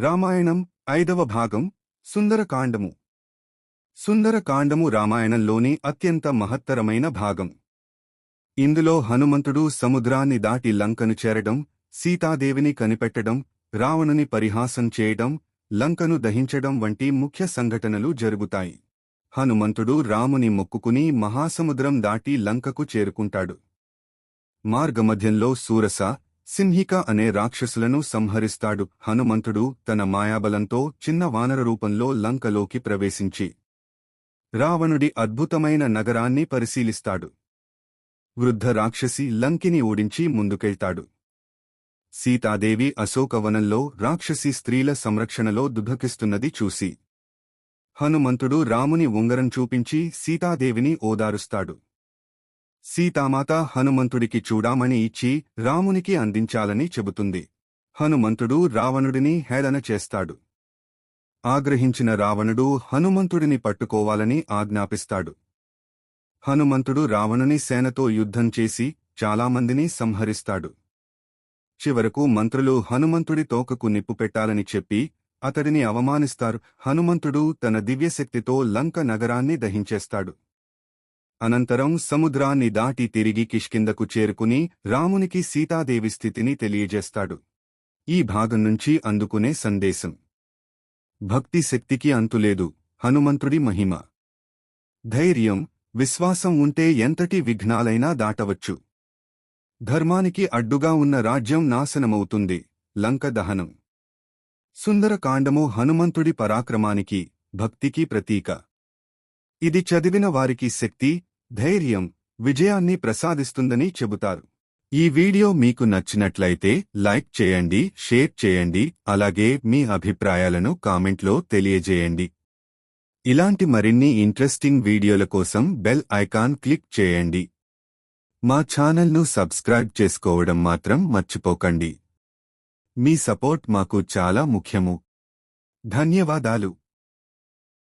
రామాయణం ఐదవ భాగం సుందరకాండము. సుందరకాండము రామాయణంలోని అత్యంత మహత్తరమైన భాగం. ఇందులో హనుమంతుడు సముద్రాన్ని దాటి లంకను చేరడం సీతాదేవిని కనిపెట్టడం రావణుని పరిహాసం చేయడం లంకను దహించడం వంటి ముఖ్య సంఘటనలు జరుగుతాయి. హనుమంతుడు రాముని మొక్కుకుని మహాసముద్రం దాటి లంకకు చేరుకుంటాడు. మార్గమధ్యంలో సూరస సింహిక అనే రాక్షసులను సంహరిస్తాడు. హనుమంతుడు తన మాయాబలంతో చిన్న వానర రూపంలో లంకలోకి ప్రవేశించి రావణుడి అద్భుతమైన నగరాన్ని పరిశీలిస్తాడు. వృద్ధ రాక్షసి లంకిని ఓడించి ముందుకెళ్తాడు. సీతాదేవి అశోకవనంలో రాక్షసి స్త్రీల సంరక్షణలో దుభకిస్తున్నది చూసి హనుమంతుడు రాముని ఉంగరం చూపించి సీతాదేవిని ఓదారుస్తాడు. సీతామాత హనుమంతుడికి చూడామని ఇచ్చి రామునికి అందించాలని చెబుతుంది. హనుమంతుడు రావణుడిని హేళన చేస్తాడు. ఆగ్రహించిన రావణుడు హనుమంతుడిని పట్టుకోవాలని ఆజ్ఞాపిస్తాడు. హనుమంతుడు రావణుని సేనతో యుద్ధం చేసి చాలామందిని సంహరిస్తాడు. చివరకు మంత్రులు హనుమంతుడి తోకకు నిప్పు పెట్టాలని చెప్పి అతడిని అవమానిస్తారు. హనుమంతుడు తన దివ్యశక్తితో లంక నగరాన్ని దహించేస్తాడు. అనంతరం సముద్రాన్ని దాటి తిరిగి కిష్కిందకు చేరుకుని రామునికి సీతాదేవి స్థితిని తెలియజేస్తాడు. ఈ భాగం నుంచి అందుకునే సందేశం. భక్తి శక్తికి అంతులేదు హనుమంతుడి మహిమ. ధైర్యం విశ్వాసం ఉంటే ఎంతటి విఘ్నాలైనా దాటవచ్చు. ధర్మానికి అడ్డుగా ఉన్న రాజ్యం నాశనమవుతుంది లంక దహనం. సుందరకాండము హనుమంతుడి పరాక్రమానికి భక్తికి ప్రతీక. ఇది చదివిన వారికి శక్తి ధైర్యం విజయాన్ని ప్రసాదిస్తుందని చెబుతారు. ఈ వీడియో మీకు నచ్చినట్లయితే లైక్ చేయండి షేర్ చేయండి అలాగే మీ అభిప్రాయాలను కామెంట్లో తెలియజేయండి. ఇలాంటి మరిన్ని ఇంట్రెస్టింగ్ వీడియోల కోసం బెల్ ఐకాన్ క్లిక్ చేయండి. మా ఛానల్ను సబ్స్క్రైబ్ చేసుకోవడం మాత్రం మర్చిపోకండి. మీ సపోర్ట్ మాకు చాలా ముఖ్యము. ధన్యవాదాలు.